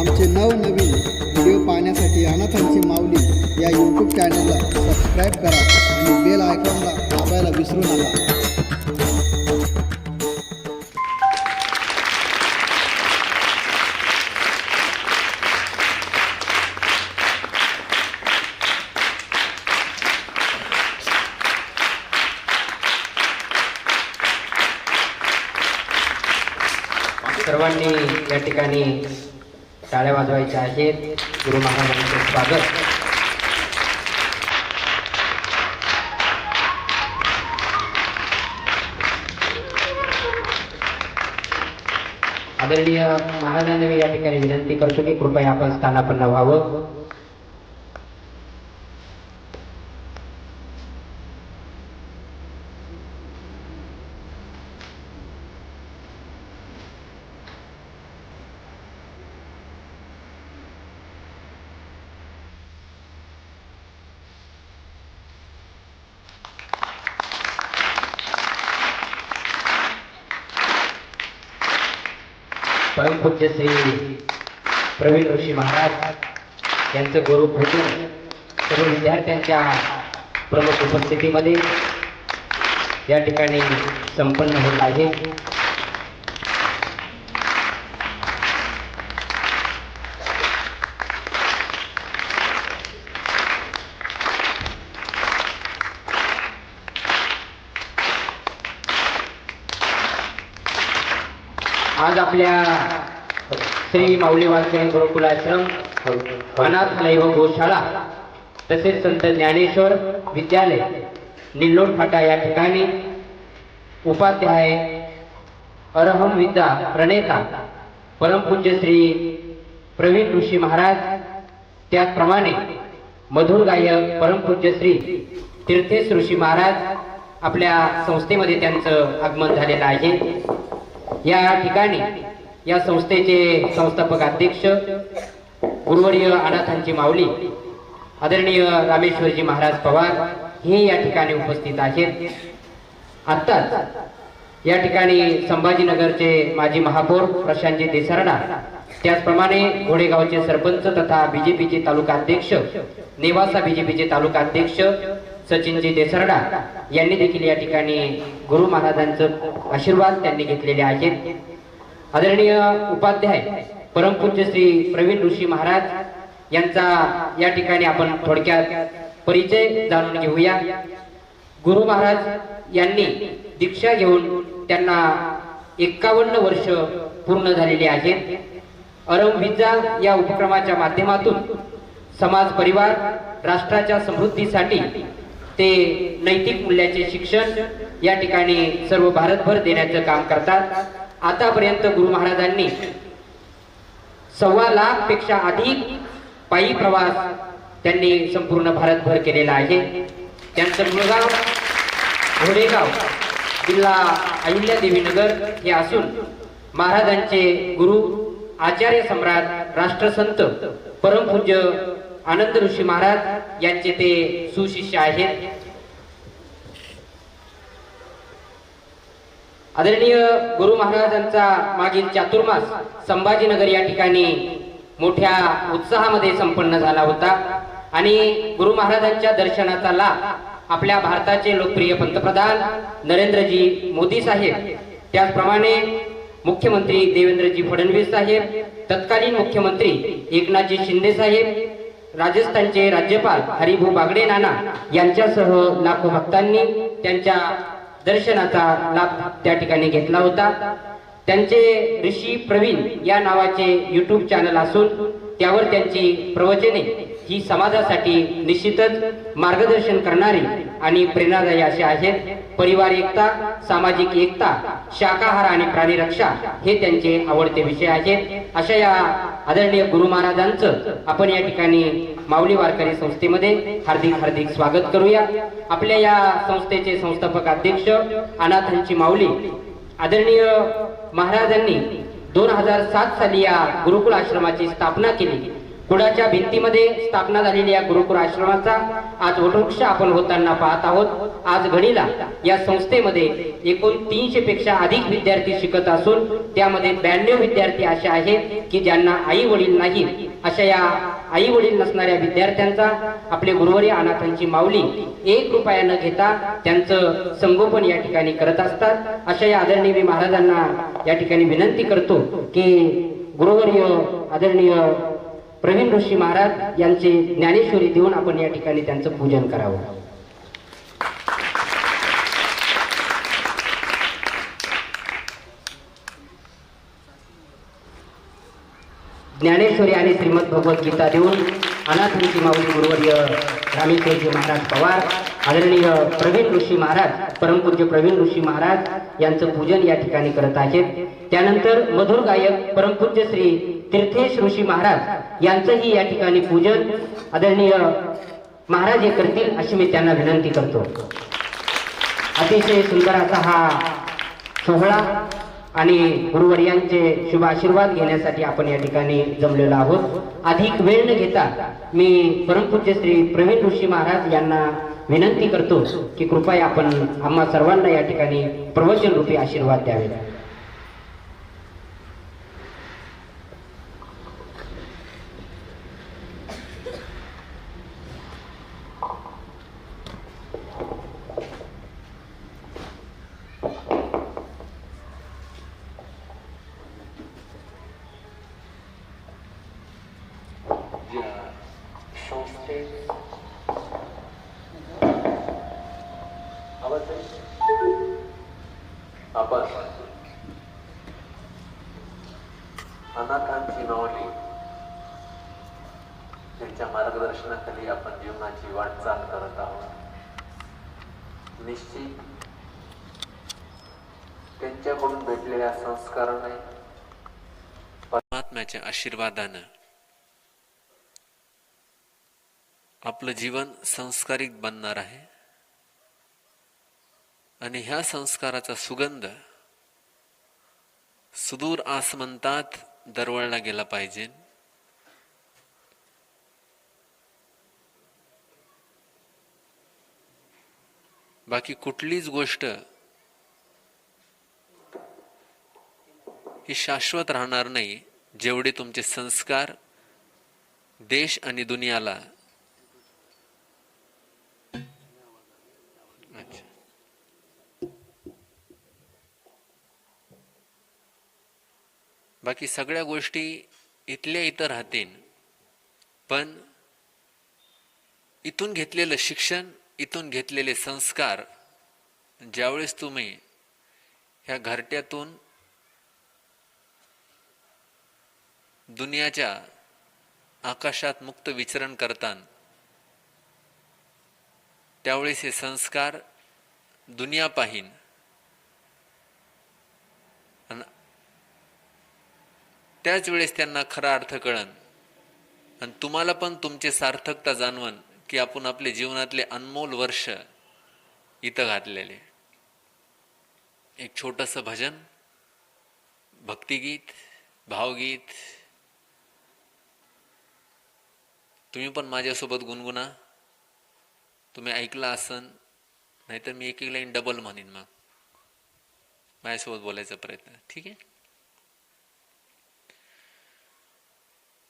आमचे नवनवीन व्हिडिओ पाहण्यासाठी अनाथांची माऊली या यूट्यूब चॅनलला सबस्क्राईब करा आणि बेल आयकॉनला दाबायला विसरू नका. सर्वांनी या ठिकाणी टाळ्या वाजवायच्या आहेत. गुरु महाराजांचं स्वागत. आदरणीय महाराजांना मी या ठिकाणी विनंती करतो की कृपया आपण स्थानापन्न व्हावं. परमपूज्य श्री प्रवीण ऋषी महाराज यांचं होते सर्व विद्यार्थ्यांच्या प्रमुख उपस्थितीमध्ये या ठिकाणी संपन्न होत आहे. आज आपल्या श्री माऊली वारकरी गुरुकुलाश्रम अनाथालय व गोशाळा तसेच संत ज्ञानेश्वर विद्यालय निल्लोड फाटा या ठिकाणी उपाध्याय अरहम विद्या प्रणेता परमपूज्य श्री प्रवीण ऋषी महाराज त्याचप्रमाणे मधुर गायक परमपूज्य श्री तीर्थेश ऋषी महाराज आपल्या संस्थेमध्ये त्यांचं आगमन झालेलं आहे. या ठिकाणी या संस्थेचे संस्थापक अध्यक्ष गुरुवर्य अनाथांची माऊली आदरणीय रामेश्वरजी महाराज पवार हे या ठिकाणी उपस्थित आहेत. आत्ताच या ठिकाणी संभाजीनगरचे माजी महापौर प्रशांतजी देसरडा त्याचप्रमाणे घोडेगावचे सरपंच तथा बीजेपीचे तालुका अध्यक्ष नेवासा बीजेपीचे तालुका अध्यक्ष सचिनजी देसरडा यांनी देखील या ठिकाणी गुरु महाराजांचं आशीर्वाद त्यांनी घेतलेले आहेत. आदरणीय उपाध्याय परमपूज्य श्री प्रवीण ऋषी महाराज यांचा या ठिकाणी आपण थोडक्यात परिचय जाणून घेऊया. गुरु महाराज यांनी दीक्षा घेऊन त्यांना एक्कावन्न वर्ष पूर्ण झालेली आहेत. अरम या उपक्रमाच्या माध्यमातून समाज परिवार राष्ट्राच्या समृद्धीसाठी ते नैतिक मूल्याचे शिक्षण या ठिकाणी सर्व भारतभर देण्याचं काम करतात. आतापर्यंत गुरु महाराजांनी सव्वा लाखपेक्षा अधिक पायी प्रवास त्यांनी संपूर्ण भारतभर केलेला आहे. त्यांचं मुळगाव घोडेगाव जिल्हा अहिल्यादेवी नगर हे असून महाराजांचे गुरु आचार्य सम्राट राष्ट्रसंत परमपूज्य आनंद ऋषी महाराज यांचे ते सुशिष्य आहेत. आदरणीय गुरु महाराजांचा मागील चातुर्मास संभाजीनगर या ठिकाणी मोठ्या उत्साहामध्ये संपन्न झाला होता. आणि गुरु महाराजांच्या दर्शनाचा लाभ आपल्या भारताचे लोकप्रिय पंतप्रधान नरेंद्रजी मोदी साहेब त्याचप्रमाणे मुख्यमंत्री देवेंद्रजी फडणवीस साहेब तत्कालीन मुख्यमंत्री एकनाथजी शिंदे साहेब राजस्थानचे राज्यपाल हरिभू बागडे नाना यांच्यासह लाखो भक्तांनी त्यांच्या दर्शनाचा लाभ त्या ठिकाणी घेतला होता. त्यांचे ऋषी प्रवीण या नावाचे युट्यूब चॅनल असून त्यावर त्यांची प्रवचने ही समाजासाठी निश्चितच मार्गदर्शन करणारी आणि प्रेरणादायी अशी आहेत. परिवार एकता सामाजिक एकता शाकाहार आणि प्राणी रक्षा हे त्यांचे आवडते विषय आहेत. अशा या आदरणीय गुरु महाराजांचं आपण या ठिकाणी माऊली वारकरी संस्थेमध्ये हार्दिक हार्दिक स्वागत करूया. आपल्या या संस्थेचे संस्थापक अध्यक्ष अनाथांची माऊली आदरणीय महाराजांनी दोन हजार सात साली या गुरुकुल आश्रमाची स्थापना केली. कुडाच्या भिंतीमध्ये स्थापना झालेल्या या गुरुकुल आश्रमाचा आज वटवृक्ष आपण होताना पाहत आहोत. आज घडीला या संस्थेमध्ये एकूण तीनशे पेक्षा अधिक विद्यार्थी शिकत असून त्यामध्ये ब्याण्णव विद्यार्थी असे आहेत की ज्यांना आई वडील नाही अशा या आई वडील नसणाऱ्या विद्यार्थ्यांचा आपले गुरुवारी अनाथांची माऊली एक रुपया न घेता त्यांचं संगोपन या ठिकाणी करत असतात. अशा या आदरणीय मी महाराजांना या ठिकाणी विनंती करतो की गुरुवर्य आदरणीय प्रवीण ऋषी महाराज यांचे ज्ञानेश्वरी देऊन आपण या ठिकाणी त्यांचं पूजन करावं. ज्ञानेश्वरी आणि श्रीमद भगवद्गीता देऊन अनाथांची माऊली गुरुवर्य रामेश्वरजी महाराज पवार आदरणीय प्रवीण ऋषी महाराज परमपूज्य प्रवीण ऋषी महाराज यांचं पूजन या ठिकाणी करत आहेत. त्यानंतर मधुर गायक परमपूज्य श्री तीर्थेश ऋषी महाराज यांचंही या ठिकाणी पूजन आदरणीय महाराज हे करतील अशी मी त्यांना विनंती करतो. अतिशय सुंदर असा हा सोहळा आणि गुरुवर्यांचे शुभ आशीर्वाद घेण्यासाठी आपण या ठिकाणी जमलेलो आहोत. अधिक वेळ न घेता मी परमपूज्य श्री प्रवीण ऋषी महाराज यांना विनंती करतो की कृपया आपण आम्हा सर्वांना या ठिकाणी प्रवचन रूपी आशीर्वाद द्यावे जीवनाची वाटचाल करत आहोत. निश्चित. त्यांच्याकडून भेटलेल्या संस्काराने परमात्म्याच्या आशीर्वादानं आपलं जीवन संस्कारिक बनणार आहे. आणि ह्या संस्काराचा सुगंध सुदूर आसमंतात दरवळला गेला पाहिजे. बाकी कुठलीच गोष्ट ही शाश्वत राहणार नाही जेवढे तुमचे संस्कार देश आणि दुनियाला अच्छा. बाकी सगळ्या गोष्टी इथल्या इथं राहतील पण इथून घेतलेलं शिक्षण इथून घेतलेले संस्कार ज्यावेळेस तुम्ही ह्या घरट्यातून दुनियाच्या आकाशात मुक्त विचरण करतान त्यावेळेस हे संस्कार दुनिया पाहीन. अन त्याच वेळेस त्यांना खरा अर्थ कळन. आणि तुम्हाला पण तुमची सार्थकता जाणवन की आपण आपले जीवनातले अनमोल वर्ष इथं घातलेले. एक छोटस भजन भक्तिगीत भावगीत. तुम्ही पण माझ्यासोबत गुणगुणा. तुम्ही ऐकला असन नाहीतर मी एक एक लाईन डबल म्हणेन मग. माझ्यासोबत बोलायचा प्रयत्न. ठीक आहे?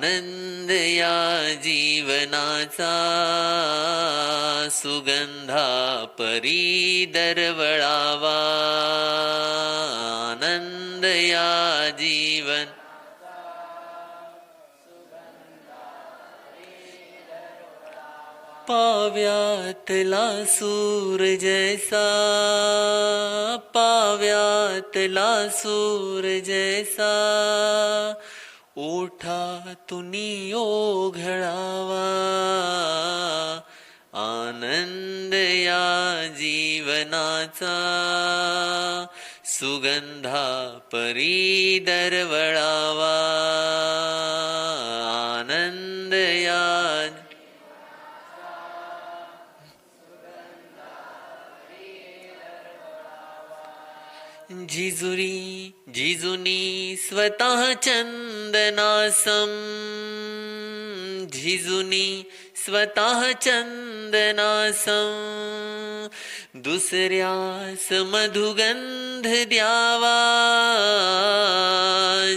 आनंद या जीवनाचा सुगंधा परी दरवळावा आनंद या जीवन पाव्यातला सूर जैसा पाव्यातला सूर जैसा. ओठा तुनी ओघळावा आनंद या जीवनाचा सुगंधा परी दरवळावा. जिजुरी जिजुनी स्वतः चंदनासम। झिजुनी स्वतः चंदनासम। दुसऱ्यास मधुगंध द्यावा।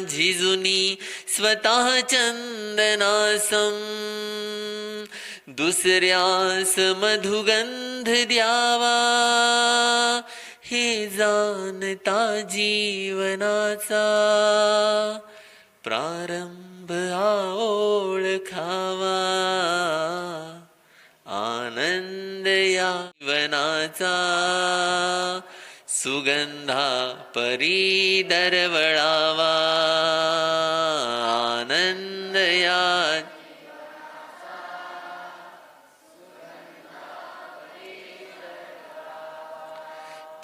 झिजुनी स्वतः चंदनासम। दुसऱ्यास मधुगंध द्यावा। जानता जाणता जीवनाचा प्रारंभ ओळखावा. आनंद या जीवनाचा सुगंधा परी दरवळावा.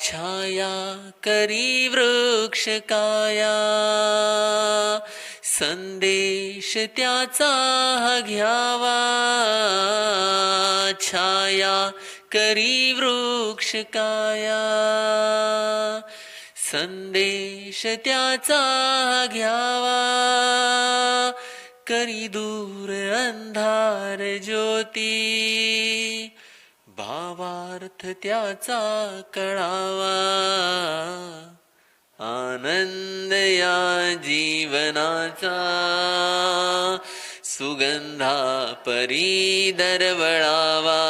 छाया करी वृक्ष काया। संदेश त्याचा घ्यावा। छाया करी वृक्ष काया। संदेश त्याचा घ्यावा। करी दूर अंधार ज्योती। भावार्थ त्याचा कळावा. आनंद या जीवनाचा. सुगंधा परी दरवळावा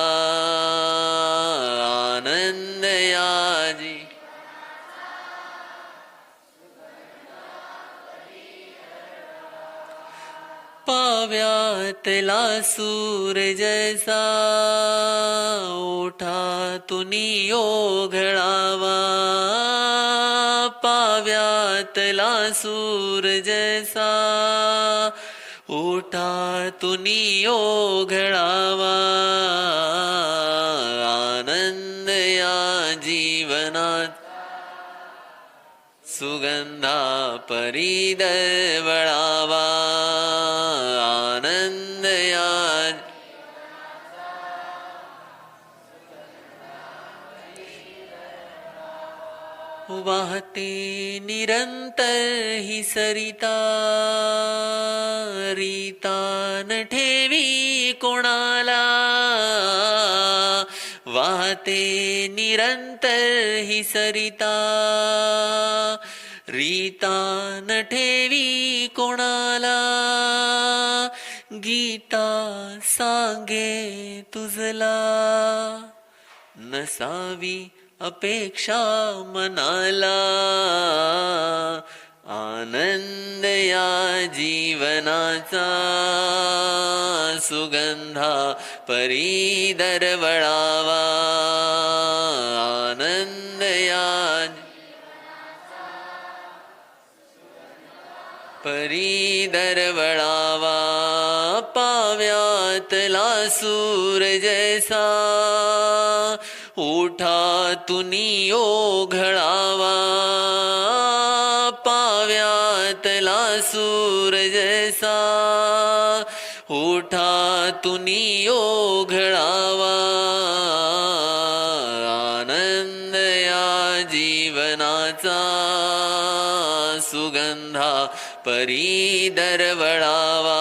आनंद या पाव्यातला सूर जैसा ओठातून ओघळावा पाव्यातला सूर जैसा ओठातून ओघळावा आनंद या जीवनात सुगंधा परिदवळावा वाहते निरंतर ही सरिता रीता न ठेवी कोणाला? वाहते निरंतर ही सरिता रीता न ठेवी कोणाला? गीता सांगे तुझला नसावी अपेक्षा मनाला. आनंद या जीवनाचा सुगंधा परी दरवळावा आनंद या परी दरवळावा पाव्यातला सूर जैसा ओठातून ओघळावा पाव्यातला सूर जैसा ओठातून ओघळावा आनंद या जीवनाचा सुगंधा परी दरवळावा.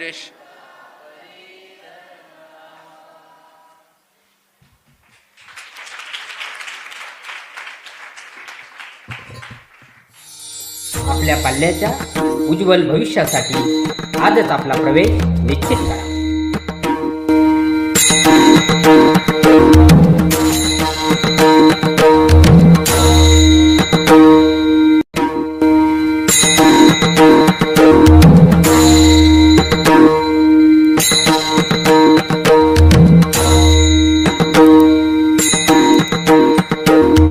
त्रिश आपल्या पाल्याच्या उज्ज्वल भविष्यासाठी आजच आपला प्रवेश निश्चित करा.